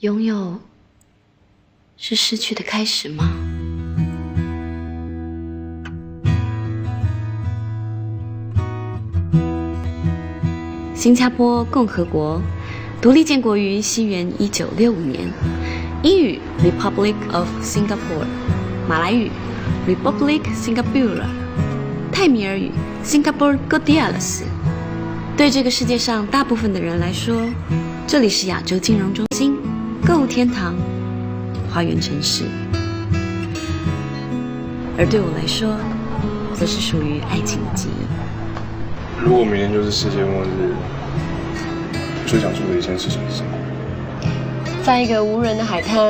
拥有是失去的开始吗？新加坡共和国独立建国于西元一九六五年，英语 Republic of Singapore，马来语 Republic Singapura，泰米尔语 Singapore Godialas。对这个世界上大部分的人来说，这里是亚洲金融中心、购物天堂、花园城市；而对我来说，则是属于爱情的记忆。如果明天就是世界末日，最想做的一件事情是什么？在一个无人的海滩，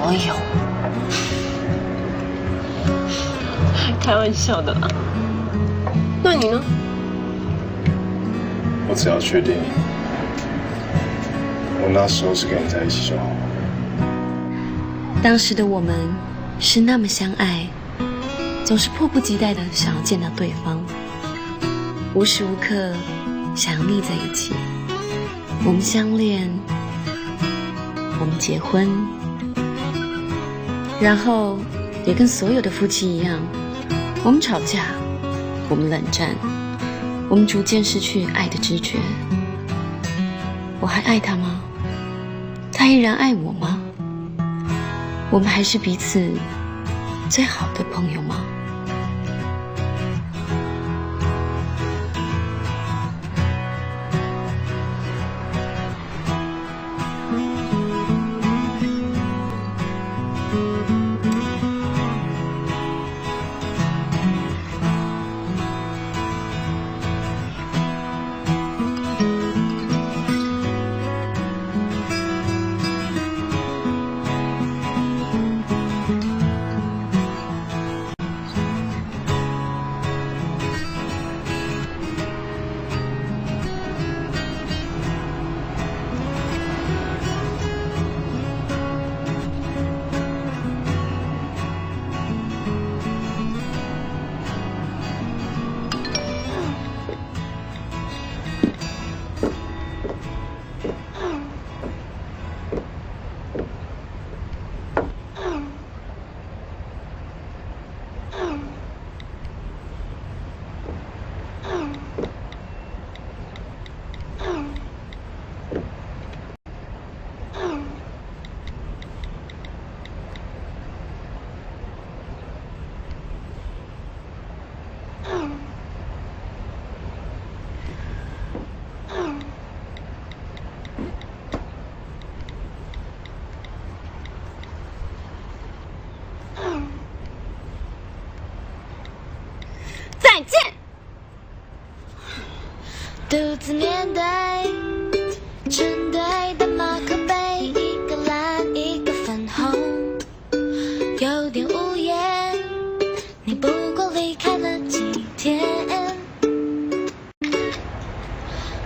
我有。开玩笑的啦。那你呢？我只要确定，我那时候是跟你在一起就好了。当时的我们是那么相爱，总是迫不及待的想要见到对方，无时无刻想要腻在一起。我们相恋，我们结婚，然后也跟所有的夫妻一样，我们吵架，我们冷战，我们逐渐失去爱的知觉。我还爱他吗？他依然爱我吗？我们还是彼此最好的朋友吗？独自面对针对的马克杯，一个蓝，一个粉红，有点无言。你不过离开了几天，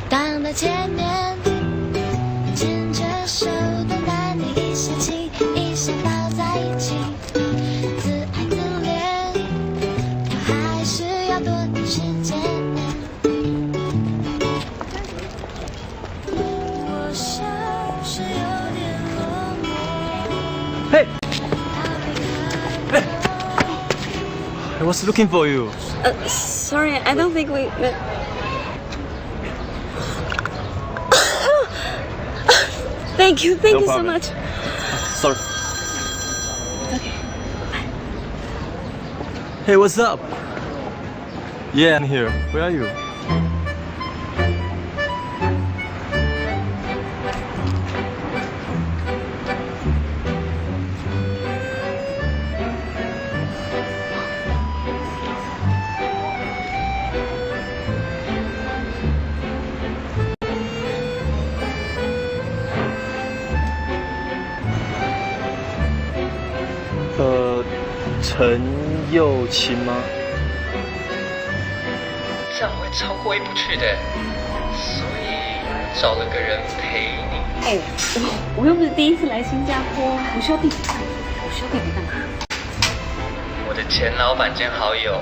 挡在前面，牵着手的男女一下亲，一下抱在一起，自爱自恋，还是要多点时间。寞。嘿，Hey, I was looking for you. Uh, sorry, I don't think we met. Thank you, thank No you so problem. much. Sorry. Okay. Hey, what's up? Yeah, I'm here. Where are you? 陈幼卿吗？这样会超过意不去的，所以找了个人陪你。哎，我我又不是第一次来新加坡，我需要地址干嘛？我需要地址干嘛？我的前老板兼好友，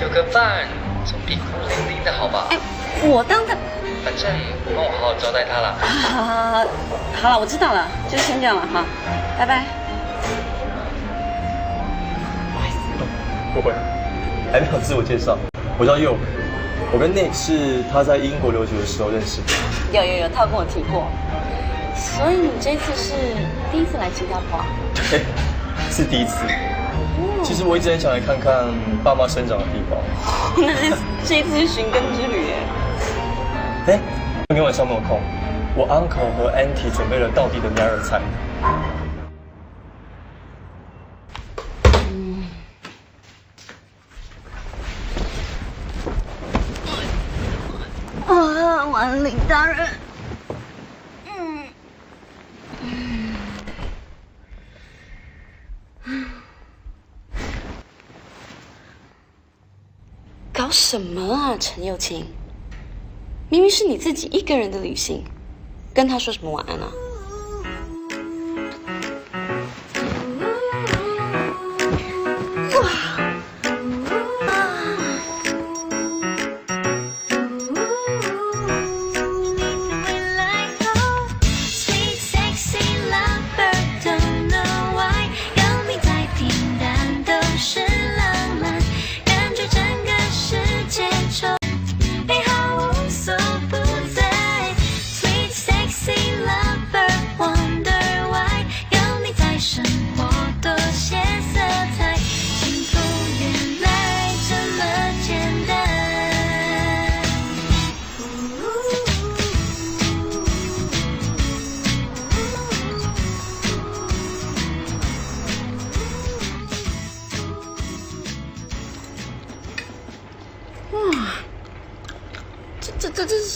有个伴总比孤零零的好吧？哎，我当然，反正帮我好好招待他了。好好好，好了，我知道了，就先这样了哈，拜拜。不会，还没有自我介绍，我叫佑，我跟 Nick 是他在英国留学的时候认识的。有有有，他有跟我提过。所以你这次是第一次来新加坡啊？对，是第一次。其实我一直很想来看看爸妈生长的地方。那这这一次是寻根之旅耶。哎，今天晚上没有空，我 uncle 和 auntie 准备了道地的鸭肉菜。啊，万里大人。搞什么啊，陈友清？明明是你自己一个人的旅行，跟他说什么晚安啊？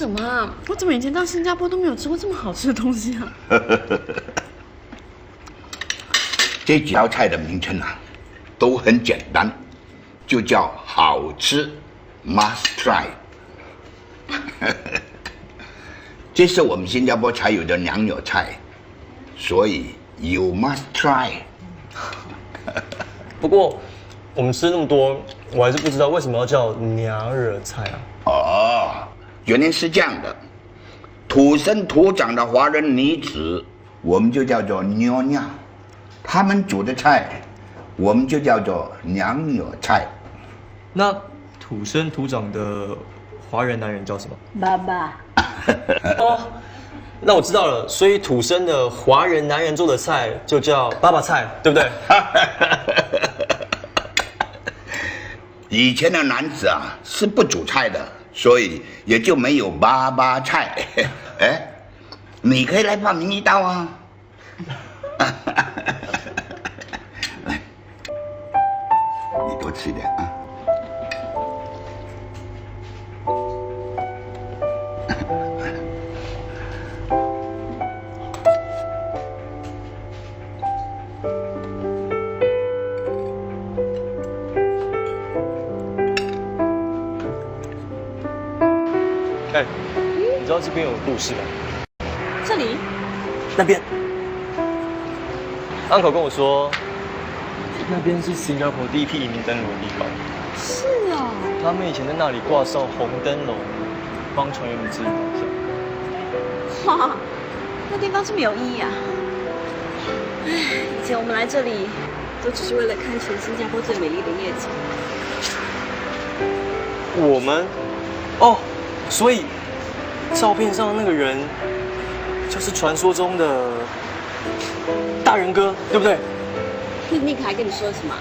什么啊？我怎么以前到新加坡都没有吃过这么好吃的东西啊？这几道菜的名称啊，都很简单，就叫好吃，must try。这是我们新加坡才有的娘惹菜，所以 you must try。不过我们吃那么多，我还是不知道为什么要叫娘惹菜啊？哦，原因是这样的，土生土长的华人女子，我们就叫做妞娘，他们煮的菜，我们就叫做娘惹菜。那土生土长的华人男人叫什么？爸爸。哦，那我知道了，所以土生的华人男人做的菜就叫爸爸菜，对不对？以前的男子啊是不煮菜的，所以也就没有八八菜。哎，你可以来报名一道啊。边有故事吗？这里那边，uncle 跟我说，那边是新加坡第一批移民登陆的地方。是啊。他们以前在那里挂上红灯笼，帮船员们指引方向。哇，那地方这么有意义啊！唉，以前我们来这里都只是为了看全新加坡最美丽的夜景。我们，哦，所以照片上的那个人，就是传说中的大人哥，对不对？那尼克还跟你说了什么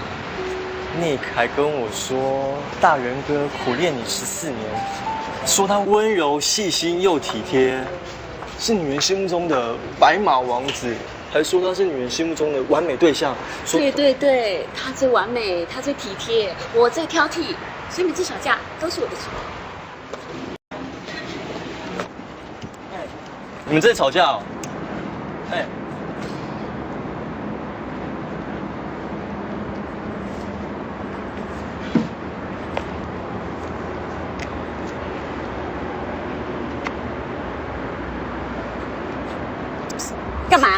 ？Nick 还跟我说，大人哥苦练你十四年，说他温柔细心又体贴，是女人心目中的白马王子，还说他是女人心目中的完美对象。说对对对，他最完美，他最体贴，我最挑剔，所以每次吵架都是我的错。你们在吵架哦？哎，干嘛、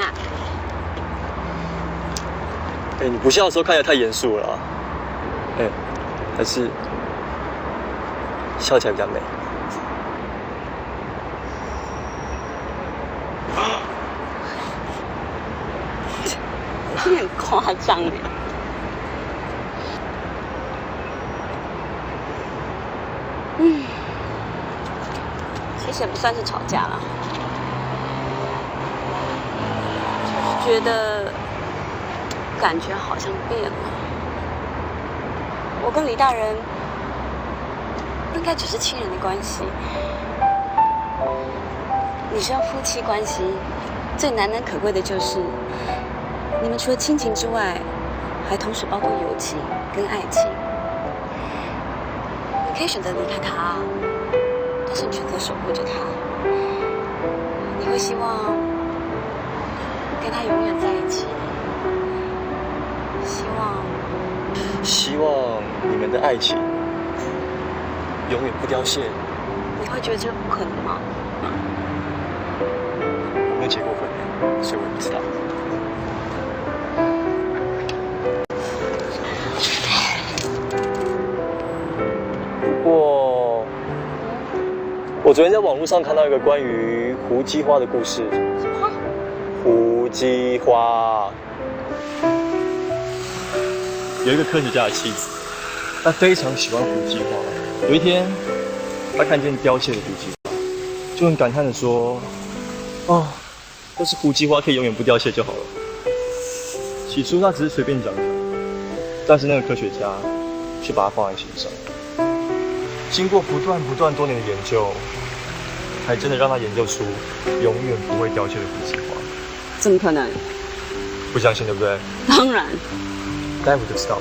哎，你不笑的时候看起来太严肃了啊。哎，还是笑起来比较美。很夸张哎。嗯，其实也不算是吵架了，就是觉得感觉好像变了。我跟李大人应该只是亲人的关系，你知道夫妻关系最难能可贵的就是，你们除了亲情之外，还同时包括友情跟爱情。你可以选择离开他，但是你选择守护着他。你会希望跟他永远在一起，希望希望你们的爱情永远不凋谢。你会觉得这不可能吗？我没有结过婚，所以我也不知道。我昨天在网络上看到一个关于胡姬花的故事。胡姬花，有一个科学家的妻子，她非常喜欢胡姬花。有一天，她看见凋谢的胡姬花，就很感叹的说：“哦，要是胡姬花可以永远不凋谢就好了。”起初她只是随便讲讲，但是那个科学家却把它放在心上。经过不断不断多年的研究，还真的让他研究出永远不会凋谢的胡姬花。怎么可能？不相信对不对？当然。待会就知道。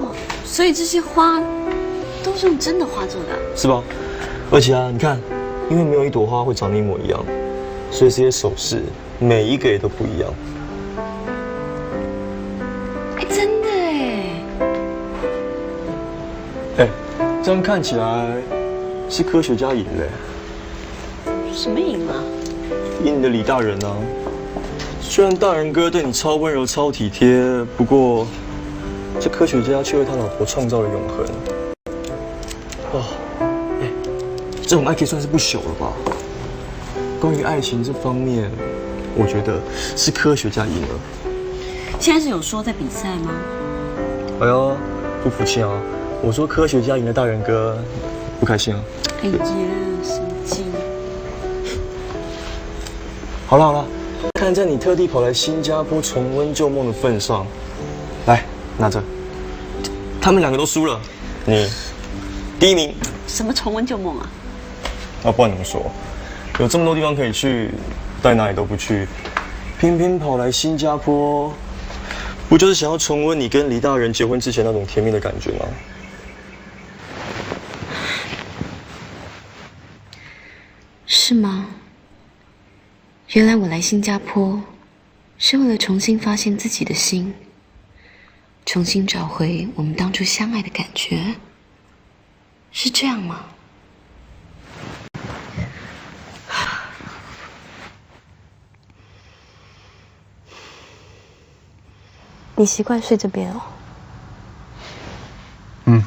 哦，所以这些花都是用真的花做的。是吧？而且啊，你看，因为没有一朵花会长得一模一样，所以这些首饰每一个也都不一样。哎，真的哎。哎，这样看起来是科学家赢了。什么赢啊？赢你的李大人啊！虽然大人哥对你超温柔、超体贴，不过这科学家却为他老婆创造了永恒。哦，哎，这种爱可以算是不朽了吧？关于爱情这方面，我觉得是科学家赢了。现在是有说在比赛吗？哎呦，不服气啊！我说科学家赢了大人哥，不开心啊？哎呀，神经！好了好了，看在你特地跑来新加坡重温旧梦的份上，来拿着。他们两个都输了，你第一名。什么重温旧梦啊？啊，不然怎么说？有这么多地方可以去，但哪里都不去，偏偏跑来新加坡，不就是想要重温你跟李大人结婚之前那种甜蜜的感觉吗？是吗？原来我来新加坡是为了重新发现自己的心，重新找回我们当初相爱的感觉，是这样吗？你习惯睡这边哦？嗯，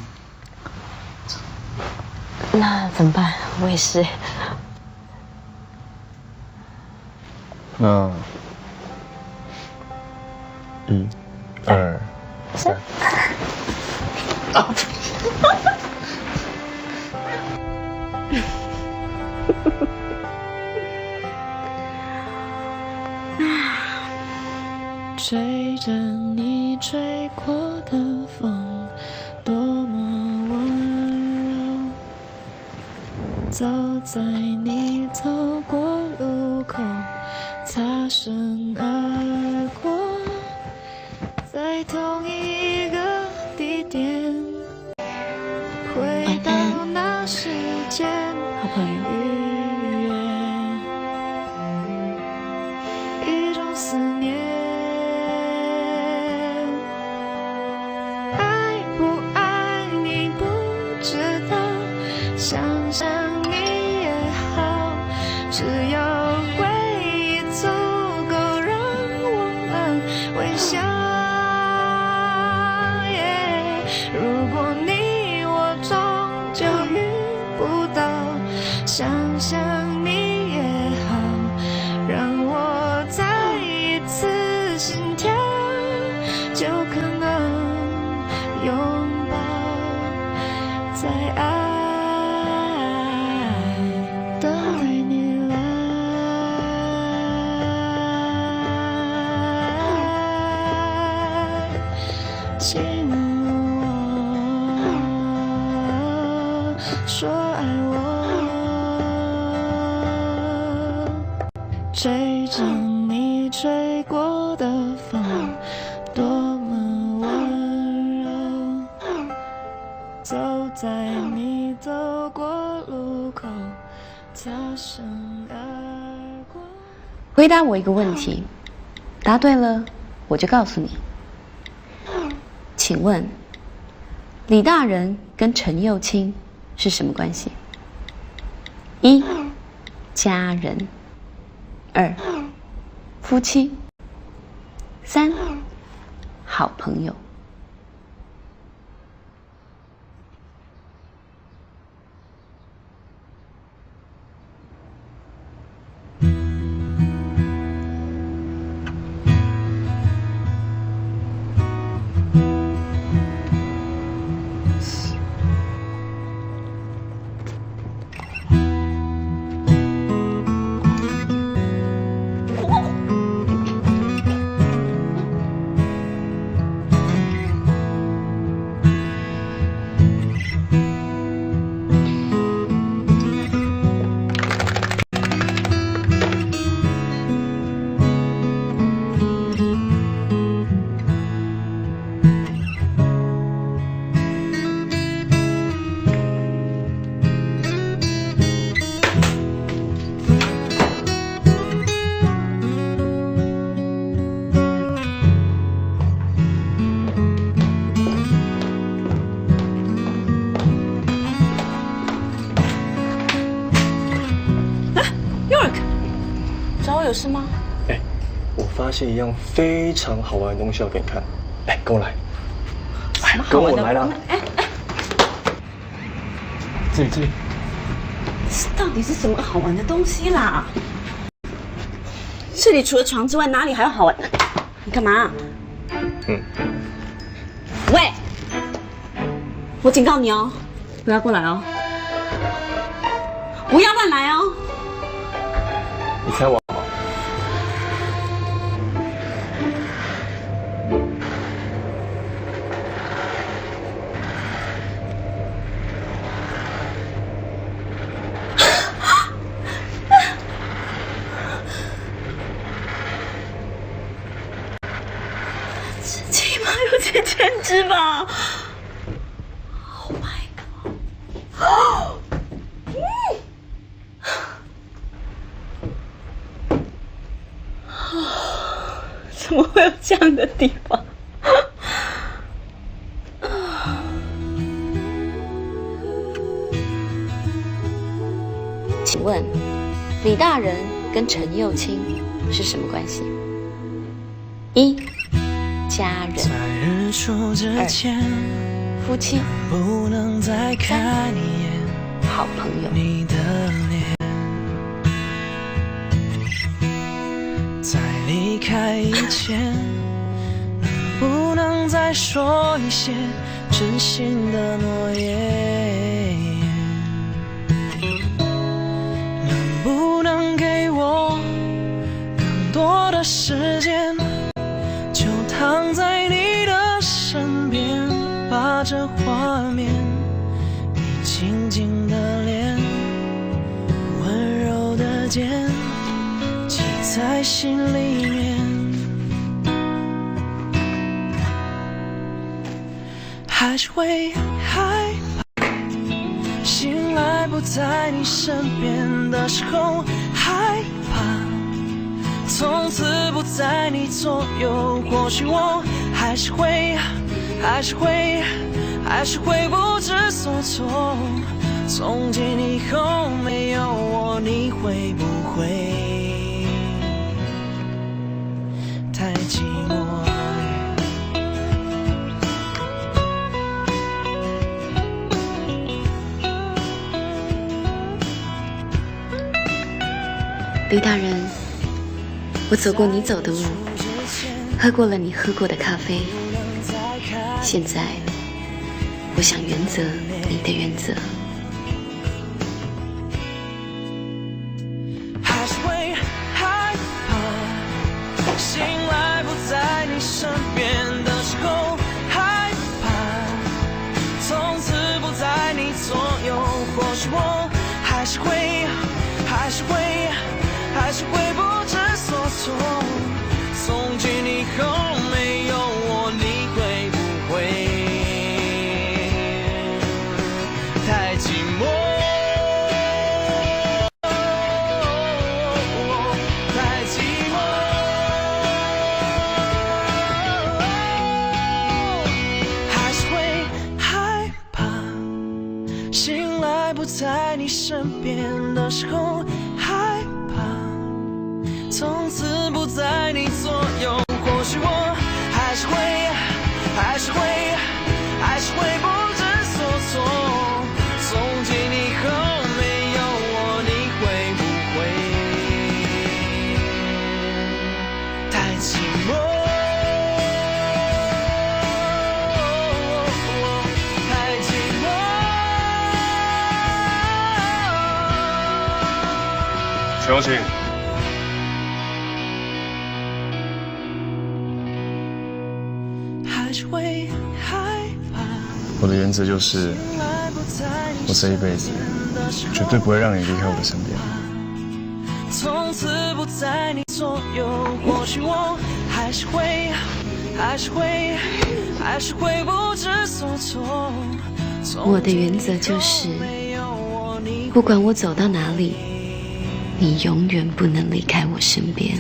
那怎么办？我也是。那一、二、三。追 着你吹过的风，多么温柔。走在你走想想你也好，只要说爱我吹着你吹过的风多么温柔走在你走过路口擦身而过回答我一个问题答对了我就告诉你。请问李大人跟陈右清是什么关系？一，家人；二，夫妻；三，好朋友。一样非常好玩的东西要给你看。哎，跟我来。哎，跟我来啦。哎哎，这里这里。到底是什么好玩的东西啦？这里除了床之外，哪里还有好玩的？你干嘛？嗯。喂，我警告你哦，不要过来哦，不要乱来哦。你猜我？的地方？请问，李大人跟陈幼卿是什么关系？一，家人；在日出之前，夫妻；不能再看一眼好朋友。你的脸。在离开以前，再说一些真心的诺言？能不能给我更多的时间？就躺在你的身边，把这画面，你静静的脸，温柔的肩。记在心里面，还是会害怕。醒来不在你身边的时候，害怕。从此不在你左右，或许我还是会，还是会，还是会不知所措。从今以后没有我，你会不会？李大人，我走过你走的路，喝过了你喝过的咖啡，现在我想原则你的原则。寞。有请。还是会害怕。我的原则就是，我我这一辈子绝对不会让你离开我的身边。从此不在你左右。或许我还是会，还是会，还是会不知所措。我的原则就是，不管我走到哪里，你永远不能离开我身边。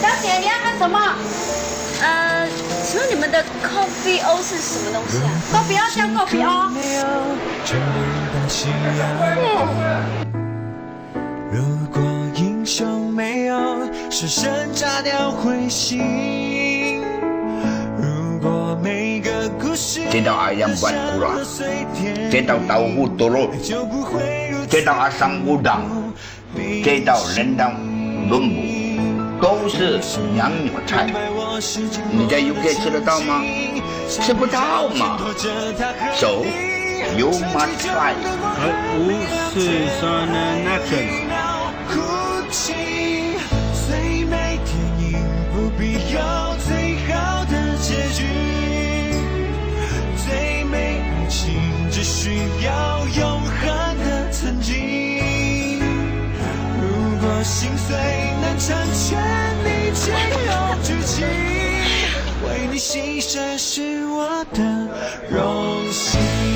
小姐，你要喝什么？呃，请问你们的 coffee O 是什么东西啊？coffee O 叫 coffee O。没有这般信有舍身炸掉彗星，如果每个故事这道阿阳万古拉，这道豆腐多罗，就不会如此这道阿桑乌当，这道人当伦姆，都是洋鸟菜。你在 UK 吃得到吗？吃不到嘛。So you must try。五四三 action。有最好的结局，最美爱情只需要永恒的曾经。如果心碎能成全你，只有剧情，为你牺牲是我的荣幸。